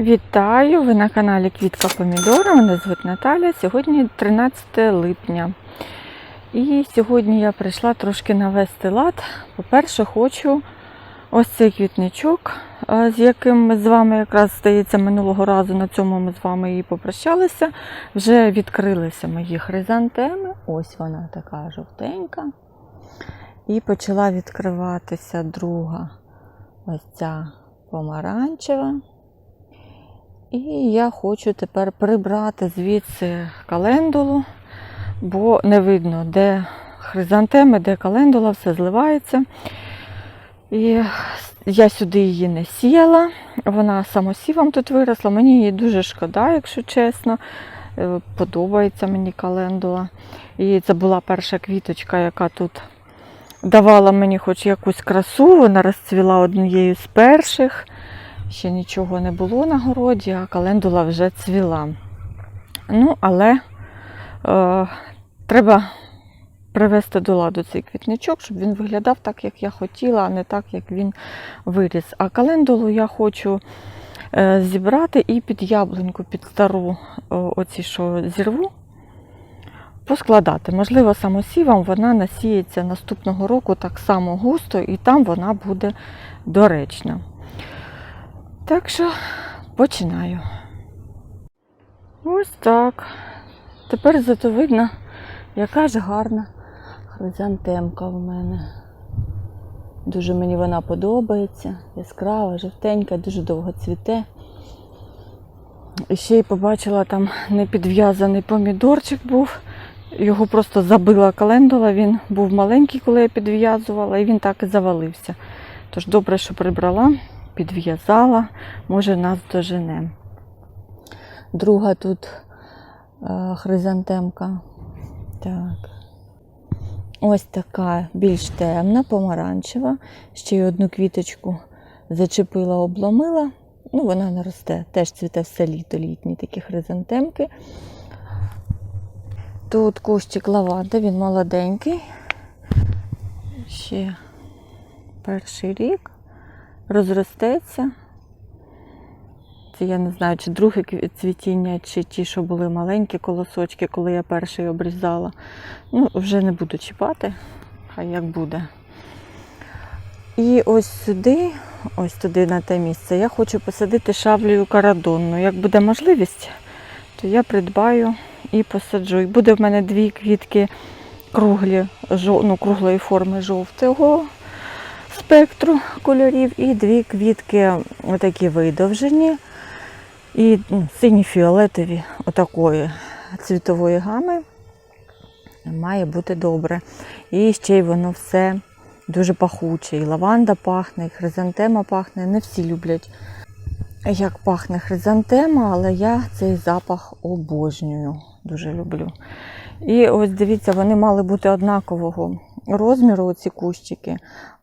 Вітаю! Ви на каналі Квітка Помідора. Мене звуть Наталя. Сьогодні 13 липня. І сьогодні я прийшла трошки навести лад. По-перше, хочу ось цей квітничок, з яким ми з вами якраз здається минулого разу на цьому ми з вами і попрощалися. Вже відкрилися мої хризантеми. Ось вона така жовтенька. І почала відкриватися друга ось ця помаранчева. І я хочу тепер прибрати звідси календулу, бо не видно, де хризантеми, де календула, все зливається. І я сюди її не сіяла. Вона самосівом тут виросла. Мені її дуже шкода, якщо чесно. Е, Подобається мені календула. І це була перша квіточка, яка тут давала мені хоч якусь красу. Вона розцвіла однією з перших. Ще нічого не було на городі, а календула вже цвіла. Ну, але е, треба привести до ладу цей квітничок, щоб він виглядав так, як я хотіла, а не так, як він виріс. А календулу я хочу е, зібрати і під яблуньку, під стару е, оці, що зірву, поскладати. Можливо, самосівом вона насіється наступного року так само густо, і там вона буде доречна. Так що починаю. Ось так. Тепер зато видно, яка ж гарна хризантемка в мене. Дуже мені вона подобається. Яскрава, жовтенька, дуже довго цвіте. І ще й побачила там непідв'язаний помідорчик був. Його просто забила календула, він був маленький, коли я підв'язувала, і він так і завалився. Тож добре, що прибрала підв'язала, може нас дожене. Друга тут е, хризантемка. Так. Ось така більш темна, помаранчева. Ще й одну квіточку зачепила, обломила. Ну, вона не росте, теж цвіте все літо, літні такі хризантемки. Тут кущик лаванди, він молоденький. Ще перший рік розростеться. Це я не знаю, чи друге цвітіння, чи ті, що були маленькі колосочки, коли я перший обрізала. Ну, вже не буду чіпати, хай як буде. І ось сюди, ось туди на те місце, я хочу посадити шавлію карадонну. Як буде можливість, то я придбаю і посаджу. І буде в мене дві квітки круглі, ну, круглої форми жовтого спектру кольорів і дві квітки отакі видовжені і ну, сині-фіолетові отакої цвітової гами. Має бути добре. І ще й воно все дуже пахуче. І лаванда пахне, і хризантема пахне. Не всі люблять, як пахне хризантема, але я цей запах обожнюю. Дуже люблю. І ось дивіться, вони мали бути однакового розміру, оці кущики.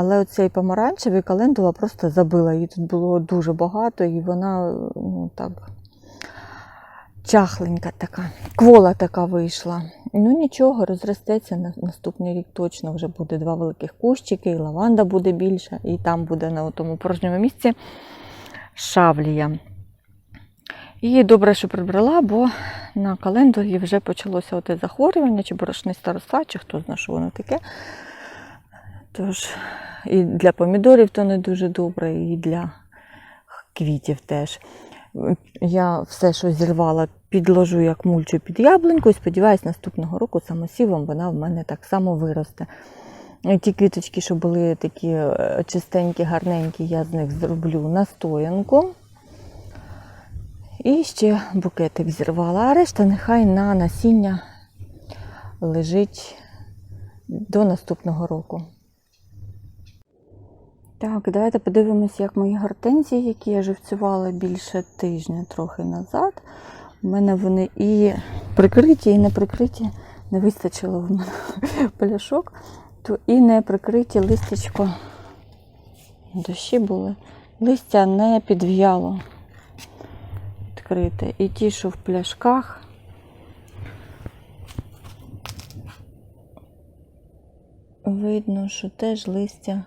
Але оцей помаранчевий календула просто забила. Її тут було дуже багато, і вона ну, так чахленька така, квола така вийшла. Ну нічого, розростеться на наступний рік точно вже буде два великих кущики, і лаванда буде більша, і там буде на тому порожньому місці шавлія. І добре, що прибрала, бо на календулі вже почалося оте захворювання, чи борошниста роса, чи хто знає, що воно таке. Тож і для помідорів то не дуже добре, і для квітів теж. Я все, що зірвала, підложу як мульчу під яблуньку і сподіваюся, наступного року самосівом вона в мене так само виросте. Ті квіточки, що були такі е, чистенькі, гарненькі, я з них зроблю настоянку. І ще букетик зірвала, а решта нехай на насіння лежить до наступного року. Так, давайте подивимось, як мої гортензії, які я живцювала більше тижня трохи назад. У мене вони і прикриті, і не прикриті. Не вистачило в мене пляшок, то і не прикриті листячко. Дощі були. Листя не підв'яло відкрите. І ті, що в пляшках, видно, що теж листя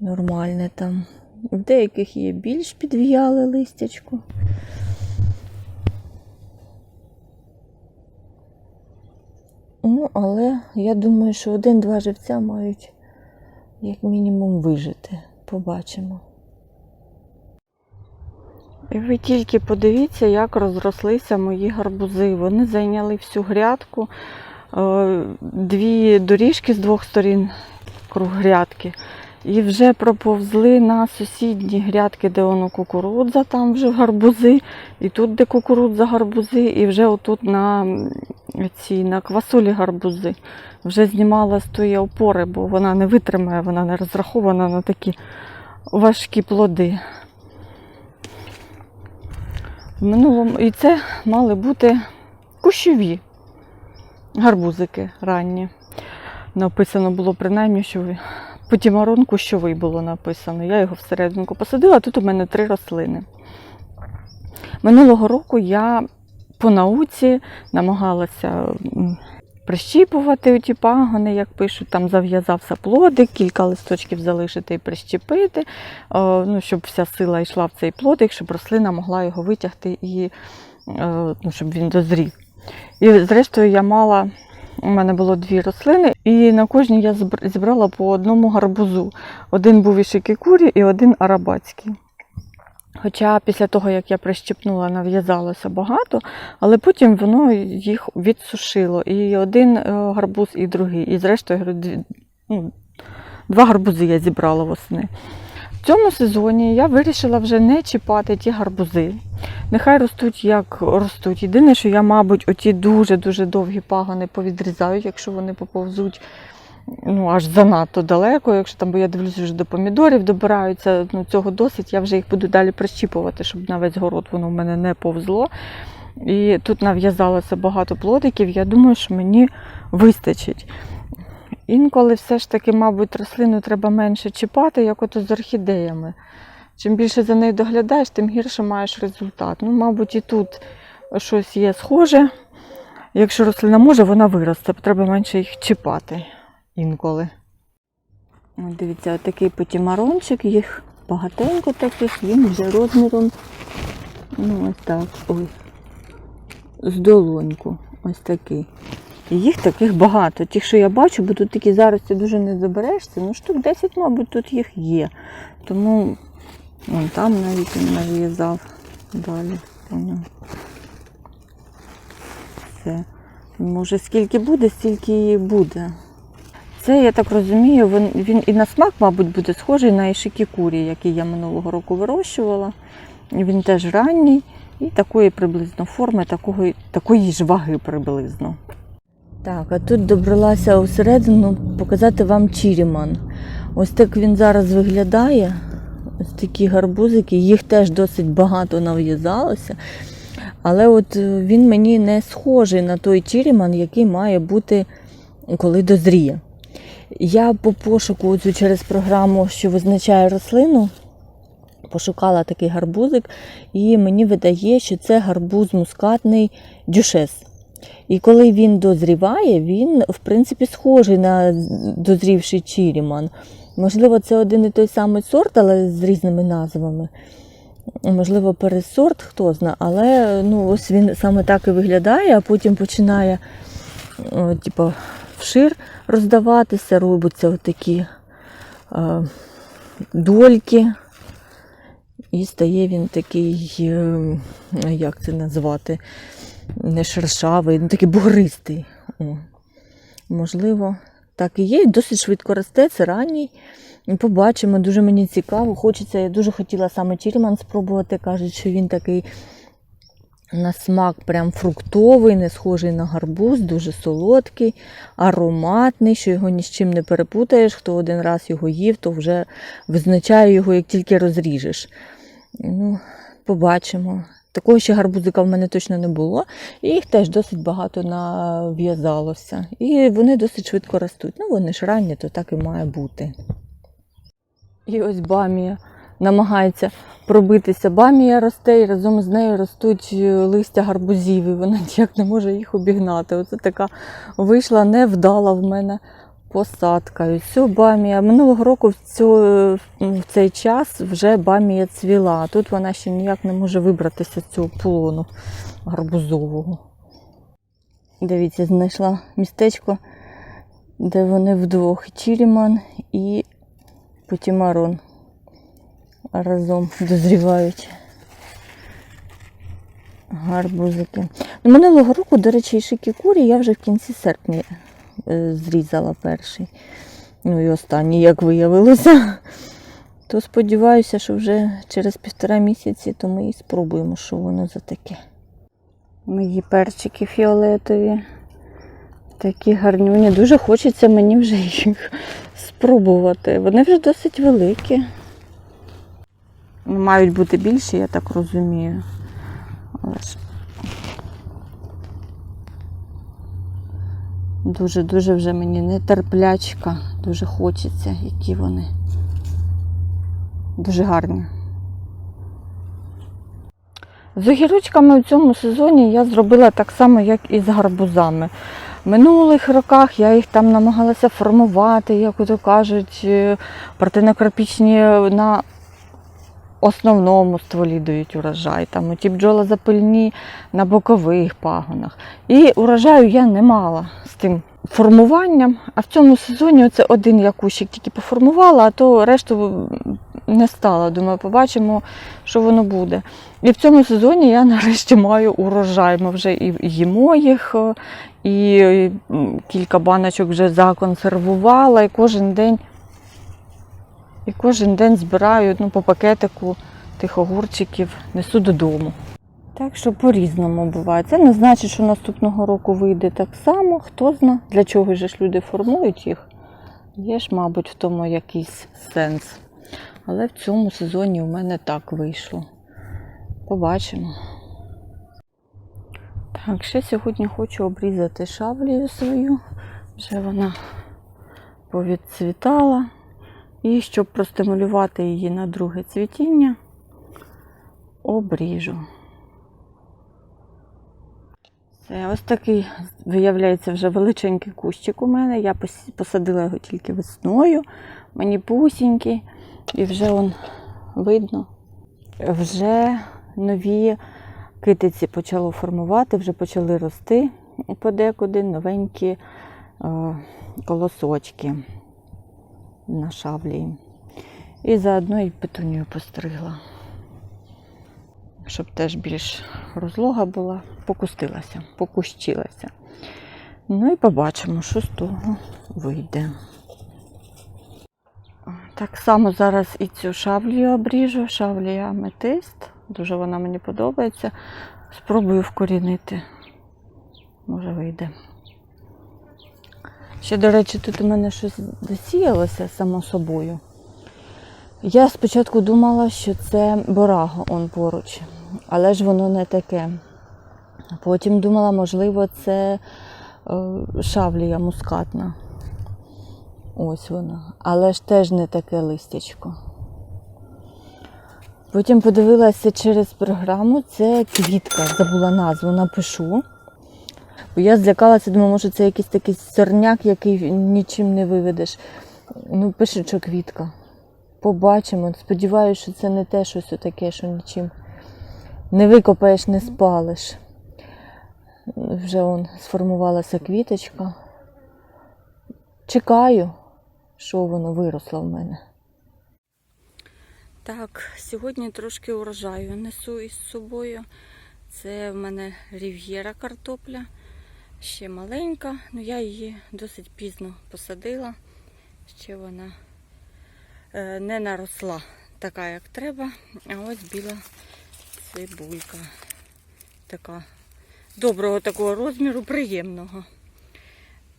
нормальне там. В деяких є більш підв'яле листячко. Ну, але я думаю, що один-два живця мають як мінімум вижити. Побачимо. І ви тільки подивіться, як розрослися мої гарбузи. Вони зайняли всю грядку, Е, дві доріжки з двох сторін круг грядки. І вже проповзли на сусідні грядки, де воно кукурудза, там вже гарбузи, і тут, де кукурудза, гарбузи, і вже отут на ці на квасолі гарбузи. Вже знімала з тої опори, бо вона не витримає, вона не розрахована на такі важкі плоди. В минулому і це мали бути кущові гарбузики ранні. Написано було принаймні, що ви- потімарон кущовий було написано. Я його всерединку посадила, тут у мене три рослини. Минулого року я по науці намагалася прищіпувати ті пагони, як пишуть, там зав'язався плодик, кілька листочків залишити і прищепити, е, ну, щоб вся сила йшла в цей плодик, щоб рослина могла його витягти і е, ну, щоб він дозрів. І зрештою я мала, у мене було дві рослини, і на кожній я зібрала по одному гарбузу. Один був ішикікурі і один арабатський. Хоча після того, як я прищепнула, нав'язалося багато, але потім воно їх відсушило. І один е, гарбуз, і другий. І зрештою, ну, два гарбузи я зібрала восени. В цьому сезоні я вирішила вже не чіпати ті гарбузи. Нехай ростуть як ростуть. Єдине, що я, мабуть, оті дуже-дуже довгі пагони повідрізаю, якщо вони поповзуть ну, аж занадто далеко. Якщо там, бо я дивлюся, вже до помідорів добираються, ну, цього досить, я вже їх буду далі прищіпувати, щоб на весь город воно в мене не повзло. І тут нав'язалося багато плодиків, я думаю, що мені вистачить. Інколи все ж таки, мабуть, рослину треба менше чіпати, як ото з орхідеями. Чим більше за нею доглядаєш, тим гірше маєш результат. Ну, мабуть, і тут щось є схоже. Якщо рослина може, вона виросте, треба менше їх чіпати інколи. От дивіться, такий потімарончик, їх багатенько таких, він вже розміром. Ну, ось так. Ой. З долоньку. Ось такий. І їх таких багато. Ті, що я бачу, бо тут такі зараз ти дуже не заберешся. Ну, штук 10, мабуть, тут їх є. Тому вон там навіть він нав'язав далі. Все. Може, скільки буде, стільки і буде. Це, я так розумію, він, він і на смак, мабуть, буде схожий на ішикікурі, який я минулого року вирощувала. Він теж ранній і такої приблизно форми, такої, такої ж ваги приблизно. Так, а тут добралася усередину показати вам чіріман. Ось так він зараз виглядає. Ось такі гарбузики, їх теж досить багато нав'язалося. Але от е, він мені не схожий на той чіріман, який має бути, коли дозріє. Я по пошуку оцю через програму, що визначає рослину, пошукала такий гарбузик, і мені видає, що це гарбуз мускатний дюшес. І коли він дозріває, він, в принципі, схожий на дозрівший чіріман. Можливо, це один і той самий сорт, але з різними назвами. Можливо, пересорт, хто знає, але ну, ось він саме так і виглядає, а потім починає типу, вшир роздаватися, робляться отакі е, дольки. І стає він такий, е, як це назвати, не шершавий, ну такий бугристий. О. Можливо, так і є. Досить швидко росте, це ранній. Побачимо, дуже мені цікаво. Хочеться, я дуже хотіла саме Тірман спробувати. Кажуть, що він такий на смак прям фруктовий, не схожий на гарбуз, дуже солодкий, ароматний, що його ні з чим не перепутаєш. Хто один раз його їв, то вже визначає його, як тільки розріжеш. Ну, побачимо. Такого ще гарбузика в мене точно не було. І їх теж досить багато нав'язалося. І вони досить швидко ростуть. Ну, вони ж ранні, то так і має бути. І ось бамія намагається пробитися. Бамія росте і разом з нею ростуть е, листя гарбузів, і вона ніяк не може їх обігнати. Оце така вийшла невдала в мене посадка. І все бамія. Минулого року в, цю, в цей час вже бамія цвіла, а тут вона ще ніяк не може вибратися з цього полону гарбузового. Дивіться, знайшла містечко, де вони вдвох. Чіріман і Потімарон разом дозрівають гарбузики. Ну, Минулого року, до речі, шикікурі я вже в кінці серпня зрізала перший. Ну і останній, як виявилося. То сподіваюся, що вже через півтора місяці то ми і спробуємо, що воно за таке. Мої перчики фіолетові. Такі гарнюні. Дуже хочеться мені вже їх спробувати. Вони вже досить великі. Мають бути більші, я так розумію. Але ж дуже-дуже вже мені нетерплячка. Дуже хочеться, які вони. Дуже гарні. З огірочками в цьому сезоні я зробила так само, як і з гарбузами. В минулих роках я їх там намагалася формувати, як то кажуть, е, партенокарпічні на основному стволі дають урожай. Там ті бджолозапильні на бокових пагонах. І урожаю я не мала з тим формуванням. А в цьому сезоні оце один я кущик тільки поформувала, а то решту не стала. Думаю, побачимо, що воно буде. І в цьому сезоні я нарешті маю урожай. Ми вже і їмо їх, і кілька баночок вже законсервувала, і кожен день, і кожен день збираю ну, по пакетику тих огурчиків, несу додому. Так що по-різному буває. Це не значить, що наступного року вийде так само. Хто зна, для чого ж люди формують їх. Є ж, мабуть, в тому якийсь сенс. Але в цьому сезоні у мене так вийшло. Побачимо. Так, ще сьогодні хочу обрізати шаблею свою. Вже вона повідцвітала. І щоб простимулювати її на друге цвітіння, обріжу. Це ось такий, виявляється, вже величенький кущик у мене. Я посадила його тільки весною. Мені пусінький. І вже он видно, вже нові китиці почало формувати, вже почали рости подекуди новенькі е, колосочки на шаблі. І заодно і петунію постригла, щоб теж більш розлога була, покустилася, покущилася. Ну і побачимо, що з того вийде. Так само зараз і цю шаблю обріжу, шаблія аметист. Дуже вона мені подобається. Спробую вкорінити. Може вийде. Ще, до речі, тут у мене щось досіялося само собою. Я спочатку думала, що це бораго он поруч, але ж воно не таке. Потім думала, можливо, це е, шавлія мускатна. Ось вона. Але ж теж не таке листячко. Потім подивилася через програму, це квітка, забула назву, напишу. Я злякалася, думаю, може це якийсь такий сорняк, який нічим не виведеш. Ну, пише, що квітка. Побачимо. Сподіваюся, що це не те щось таке, що нічим не викопаєш, не спалиш. Вже он сформувалася квіточка. Чекаю, що воно виросло в мене. Так, сьогодні трошки урожаю несу із собою. Це в мене рів'єра картопля. Ще маленька, але я її досить пізно посадила. Ще вона е, не наросла така, як треба. А ось біла цибулька. Така доброго такого розміру, приємного.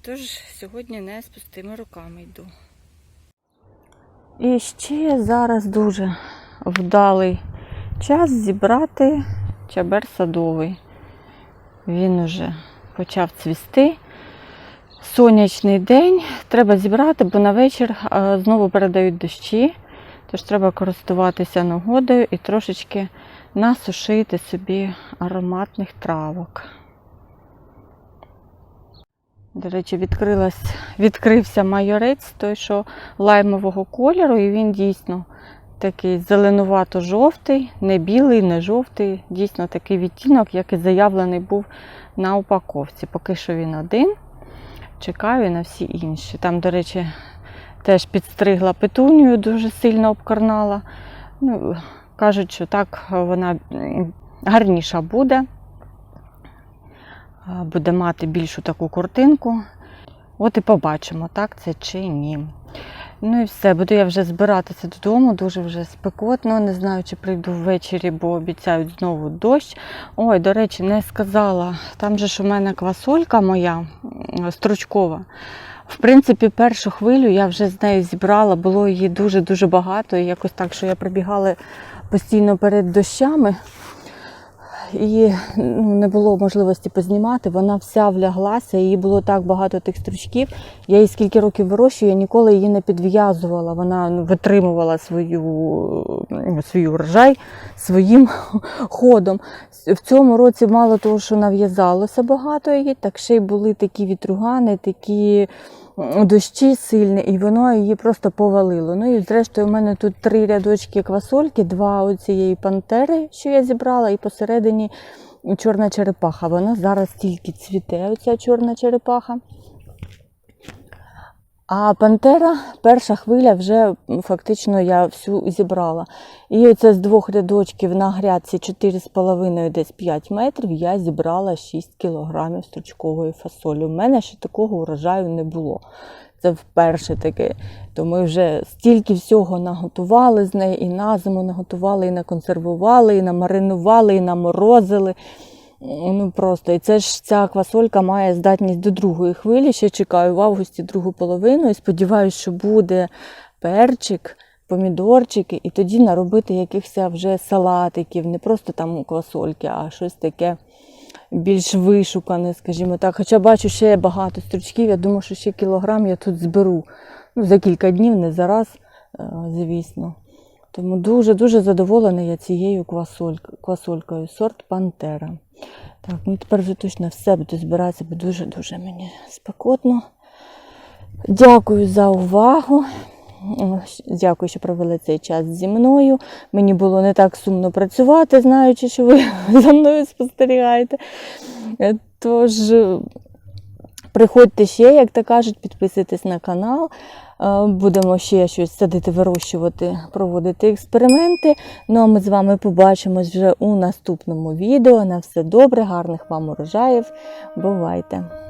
Тож сьогодні не з пустими руками йду. І ще зараз дуже вдалий час зібрати чабер садовий. Він уже почав цвісти. Сонячний день треба зібрати, бо на вечір е, знову передають дощі. Тож треба користуватися нагодою і трошечки насушити собі ароматних травок. До речі, відкрилась, відкрився майорець, той, що лаймового кольору, і він дійсно такий зеленувато-жовтий, не білий, не жовтий. Дійсно такий відтінок, як і заявлений був на упаковці. Поки що він один. Чекаю на всі інші. Там, до речі, теж підстригла петунію, дуже сильно обкарнала. Ну, кажуть, що так вона гарніша буде. Буде мати більшу таку куртинку. От і побачимо, так це чи ні. Ну і все, буду я вже збиратися додому, дуже вже спекотно. Не знаю, чи прийду ввечері, бо обіцяють знову дощ. Ой, до речі, не сказала. Там же ж у мене квасолька моя стручкова. В принципі, першу хвилю я вже з нею зібрала, було її дуже-дуже багато. І якось так, що я прибігала постійно перед дощами. І ну, не було можливості познімати. Вона вся вляглася, її було так багато тих стручків. Я її скільки років вирощую, я ніколи її не підв'язувала. Вона ну, витримувала свою, ну, свій урожай своїм ходом. В цьому році мало того, що нав'язалося багато її, так ще й були такі вітругани, такі дощі сильні, і воно її просто повалило. Ну і зрештою, у мене тут три рядочки квасольки, два оцієї пантери, що я зібрала, і посередині чорна черепаха. Вона зараз тільки цвіте, оця чорна черепаха. А пантера, перша хвиля вже фактично я всю зібрала. І оце з двох рядочків на грядці 4,5 десь 5 метрів я зібрала 6 кілограмів стручкової фасолі. У мене ще такого урожаю не було. Це вперше таке. То ми вже стільки всього наготували з неї, і на зиму наготували, і наконсервували, і намаринували, і наморозили. Ну просто і це ж ця квасолька має здатність до другої хвилі. Ще чекаю в августі другу половину і сподіваюся, що буде перчик, помідорчики, і тоді наробити якихось вже салатиків, не просто там квасольки, а щось таке більш вишукане, скажімо так. Хоча бачу ще багато стручків, я думаю, що ще кілограм я тут зберу. Ну, за кілька днів, не зараз, е, звісно. Тому дуже-дуже задоволена я цією квасоль- квасолькою, сорт Пантера. Так, ну тепер вже точно все буду збиратися, бо дуже-дуже мені спекотно. Дякую за увагу. Дякую, що провели цей час зі мною. Мені було не так сумно працювати, знаючи, що ви за мною спостерігаєте. Е, Тож, приходьте ще, як то кажуть, підписуйтесь на канал. Е, Будемо ще щось садити, вирощувати, проводити експерименти. Ну а ми з вами побачимось вже у наступному відео. На все добре, гарних вам урожаїв. Бувайте!